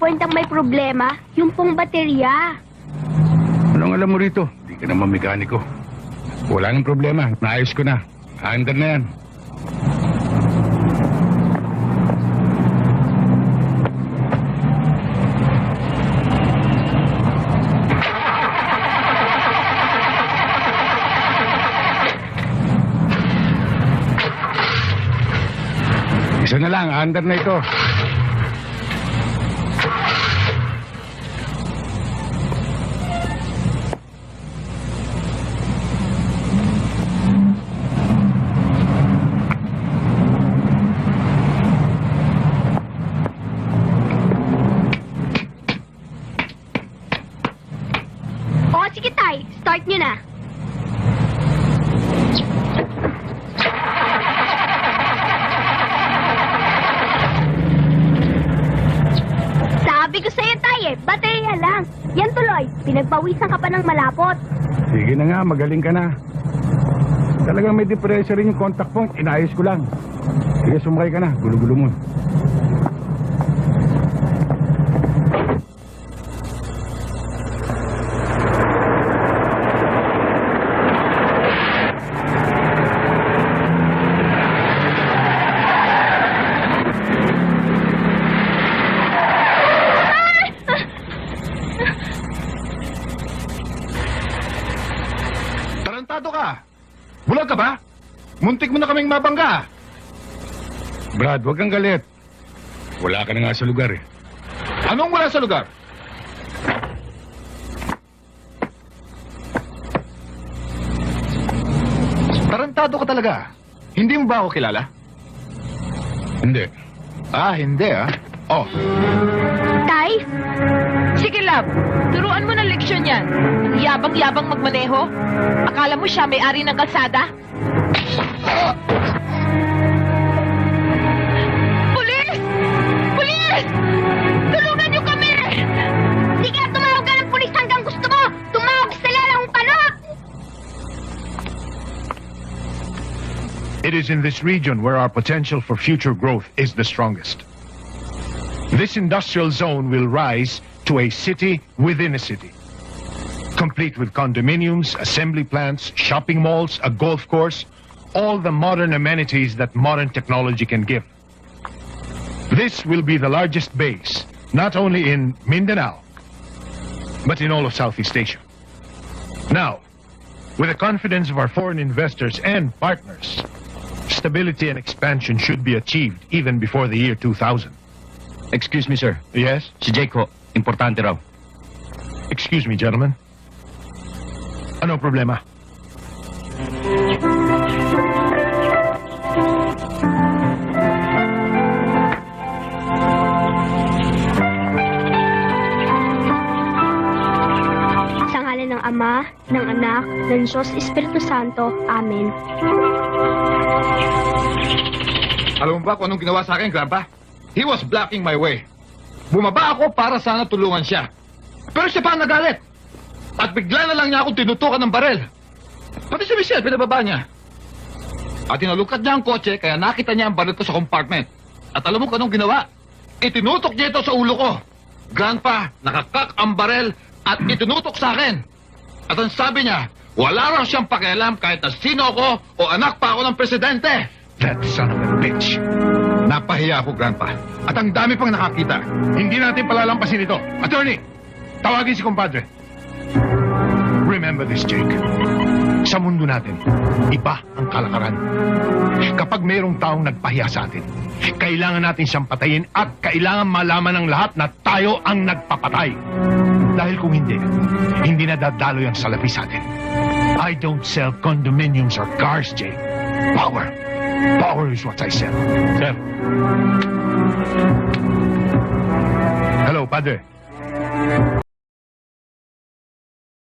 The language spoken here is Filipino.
point ang may problema, yung pong baterya. Anong alam mo rito? Hindi ka naman mekaniko. Wala nang problema. Naayos ko na. Andar na yan. Isa na lang, andar na ito. Sige tay, start nyo na. Sabi ko sa'yo, tay eh, baterya lang. Yan tuloy, pinagpawisan ka pa ng malapot. Sige na nga, magaling ka na. Talagang may depressor rin yung contact point. Inayos ko lang. Sige, sumakay ka na. Gulo-gulo mo. Tarantado ka! Bulag ka ba? Muntik mo na kaming mabangga. Brad, huwag kang galit. Wala ka na nga sa lugar eh. Anong wala sa lugar? Tarantado ka talaga. Hindi mo ba ako kilala? Hindi. Ah, hindi ah. Oh, Tay, Sige, love. Turuan mo ng leksyon yan. Ang Yabang-yabang magmaneho. Akala mo siya may-ari ng kalsada? Pulis! Pulis! Tulungan niyo kami! ka tumawag ng pulis hanggang gusto mo. Tumawag sa lalang panot. It is in this region where our potential for future growth is the strongest. This industrial zone will rise to a city within a city, complete with condominiums, assembly plants, shopping malls, a golf course, all the modern amenities that modern technology can give. This will be the largest base, not only in Mindanao, but in all of Southeast Asia. Now, with the confidence of our foreign investors and partners, stability and expansion should be achieved even before the year 2000. Excuse me, sir. Yes? Si Jake. Importante raw. Excuse me, gentlemen. Ano problema? Sa ngalan ng Ama, ng Anak, ng Diyos Espiritu Santo. Amen. alam mo ba kung anong ginawa sa akin, Grandpa? He was blocking my way. Bumaba ako para sana tulungan siya. Pero siya pa ang nagalit. At bigla na lang niya akong tinutukan ng barel. Pati si Michelle, pinababa niya. At tinalukat niya ang kotse, kaya nakita niya ang baril ko sa compartment. At alam mo kung anong ginawa? Itinutok niya ito sa ulo ko. Grandpa, nakakak ang barel at itinutok sa akin. At ang sabi niya, wala raw siyang pakialam kahit na sino ako o anak pa ako ng presidente. That son of a bitch. Napahiya ako, Grandpa. At ang dami pang nakakita. Hindi natin palalampasin ito. Attorney, tawagin si compadre. Remember this, Jake. Sa mundo natin, iba ang kalakaran. Kapag mayroong taong nagpahiya sa atin, kailangan natin siyang patayin at kailangan malaman ng lahat na tayo ang nagpapatay. Dahil kung hindi, hindi na dadalo yung salapi sa atin. I don't sell condominiums or cars, Jake. Power. Power is what I sell. Sir. Hello, Padre.